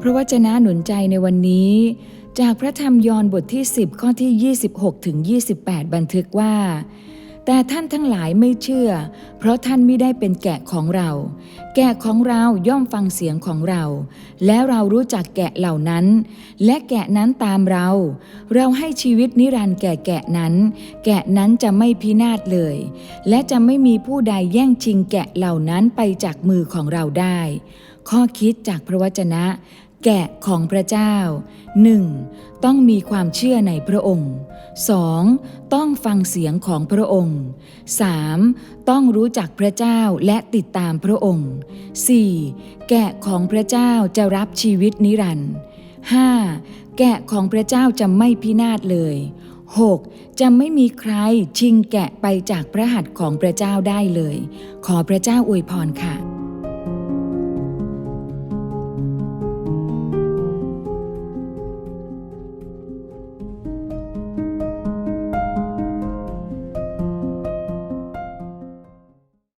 พระวจนะหนุนใจในวันนี้ จากพระธรรมยอห์นบทที่ 10 ข้อที่ 26ถึง28 บันทึกว่า แต่ท่านทั้งหลายไม่เชื่อ เพราะท่านไม่ได้เป็นแกะของเรา แกะของเราย่อมฟังเสียงของเรา และเรารู้จักแกะเหล่านั้น และแกะนั้นตามเรา เราให้ชีวิตนิรันดร์แก่แกะนั้น แกะนั้นจะไม่พินาศเลย และจะไม่มีผู้ใดแย่งชิงแกะเหล่านั้นไปจากมือของเราได้ ข้อคิดจากพระวจนะ แกะของพระเจ้า 1. ต้องมีความเชื่อในพระองค์ 2. ต้องฟังเสียงของพระองค์ 3. ต้องรู้จักพระเจ้าและติดตามพระองค์ 4. แกะของพระเจ้าจะรับชีวิตนิรันดร์ 5. แกะของพระเจ้าจะไม่พินาศเลย 6. จะไม่มีใครชิงแกะไปจากพระหัตถ์ของพระเจ้าได้เลย ขอพระเจ้าอวยพรค่ะ